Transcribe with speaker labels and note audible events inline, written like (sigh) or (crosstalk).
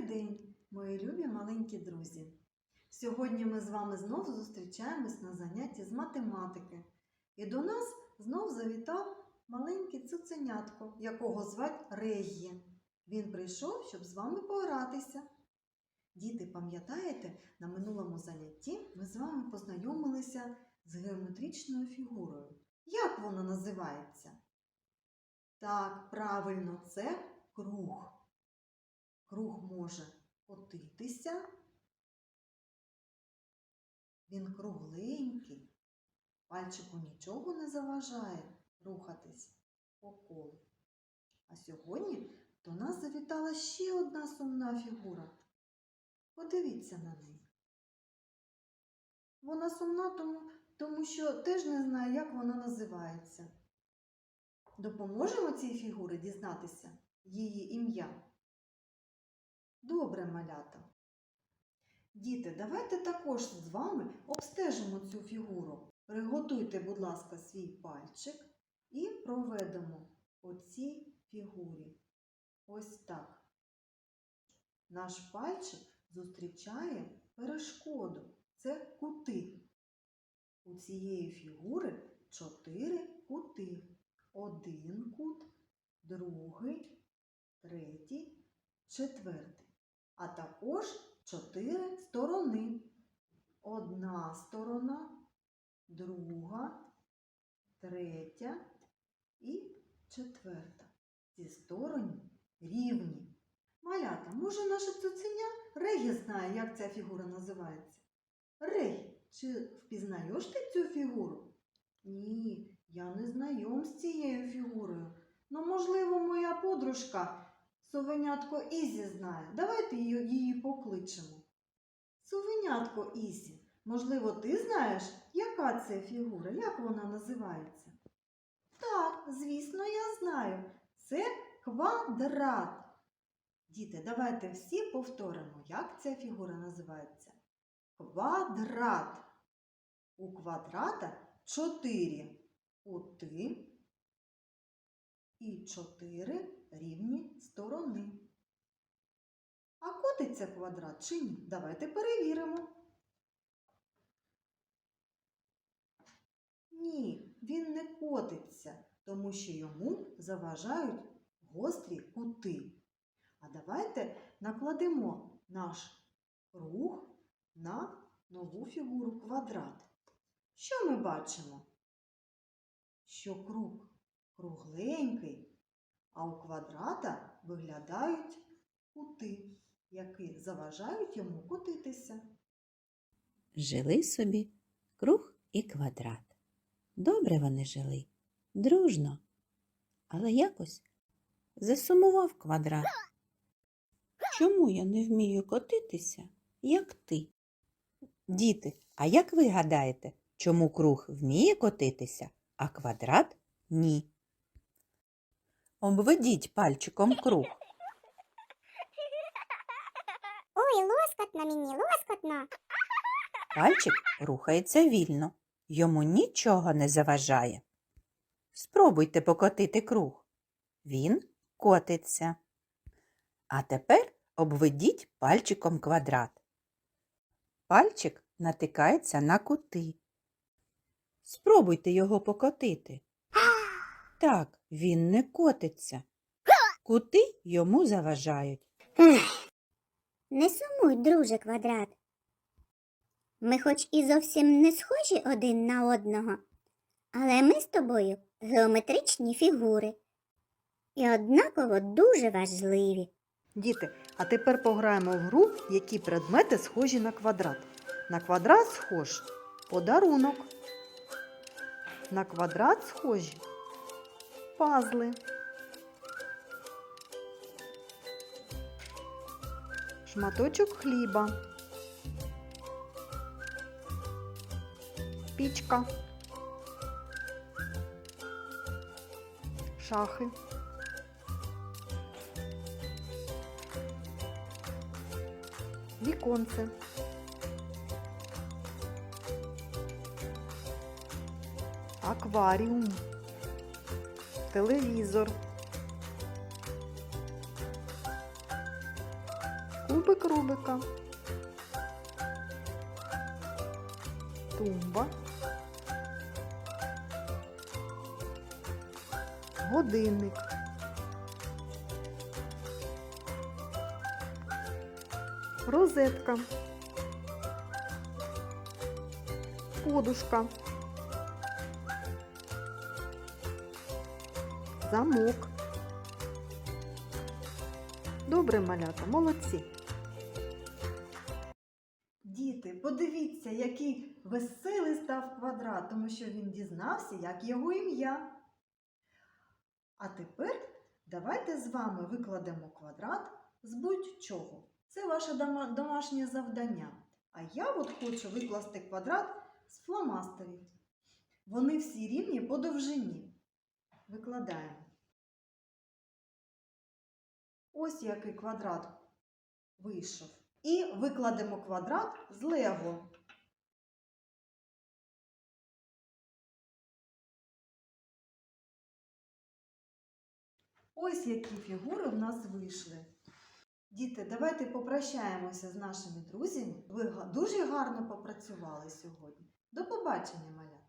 Speaker 1: Добрий день, мої любі маленькі друзі! Сьогодні ми з вами знову зустрічаємось на занятті з математики. І до нас знов завітав маленький цуценятко, якого звать Регі. Він прийшов, щоб з вами погратися. Діти, пам'ятаєте, на минулому занятті ми з вами познайомилися з геометричною фігурою. Як вона називається? Так, правильно, це круг. Круг може котитися. Він кругленький. Пальчику нічого не заважає рухатись по колу. А сьогодні до нас завітала ще одна сумна фігура. Подивіться на неї. Вона сумна, тому, тому що теж не знає, як вона називається. Допоможемо цій фігурі дізнатися її ім'я. Добре, малята. Діти, давайте також з вами обстежимо цю фігуру. Приготуйте, будь ласка, свій пальчик і проведемо по цій фігурі. Ось так. Наш пальчик зустрічає перешкоду. Це кути. У цієї фігури чотири кути. Один кут, другий, третій, четвертий. А також чотири сторони. Одна сторона, друга, третя і четверта. Ці сторони рівні. Малята, може наше цуценя Регі знає, як ця фігура називається? Регі, чи впізнаєш ти цю фігуру? Ні, я не знайом з цією фігурою. Ну, можливо, моя подружка Совенятко Ізі знає. Давайте її, покличемо. Совенятко Ізі, можливо, ти знаєш, яка це фігура, як вона називається? Так, звісно, я знаю. Це квадрат. Діти, давайте всі повторимо, як ця фігура називається. Квадрат. У квадрата чотири кути і чотири рівні сторони. А котиться квадрат чи ні? Давайте перевіримо. Ні, він не котиться, тому що йому заважають гострі кути. А давайте накладемо наш круг на нову фігуру квадрат. Що ми бачимо? Що круг кругленький, а у квадрата виглядають кути, які заважають йому котитися.
Speaker 2: Жили собі круг і квадрат. Добре вони жили, дружно, але якось засумував квадрат. Чому я не вмію котитися, як ти? Діти, а як ви гадаєте, чому круг вміє котитися, а квадрат ні? Обведіть пальчиком круг.
Speaker 3: Ой, лоскотно мені, лоскотно.
Speaker 2: Пальчик рухається вільно, йому нічого не заважає. Спробуйте покотити круг. Він котиться. А тепер обведіть пальчиком квадрат. Пальчик натикається на кути. Спробуйте його покотити. (gasps) Так, він не котиться. Кути йому заважають.
Speaker 3: Не сумуй, друже квадрат. Ми хоч і зовсім не схожі один на одного, але ми з тобою геометричні фігури і однаково дуже важливі.
Speaker 1: Діти, а тепер пограємо в гру, які предмети схожі на квадрат. На квадрат схож подарунок. На квадрат схожі пазли. Шматочок хліба. Пічка. Шахи. Віконце. Акваріум. Телевізор. Кубик Рубика. Тумба. Годинник. Розетка. Подушка. Замок. Добре, малята, молодці. Діти, подивіться, який веселий став квадрат, тому що він дізнався, як його ім'я. А тепер давайте з вами викладемо квадрат з будь-чого. Це ваше домашнє завдання. А я от хочу викласти квадрат з фломастерів. Вони всі рівні по довжині. Викладаємо. Ось який квадрат вийшов. І викладемо квадрат з лего. Ось які фігури в нас вийшли. Діти, давайте попрощаємося з нашими друзями. Ви дуже гарно попрацювали сьогодні. До побачення, маля!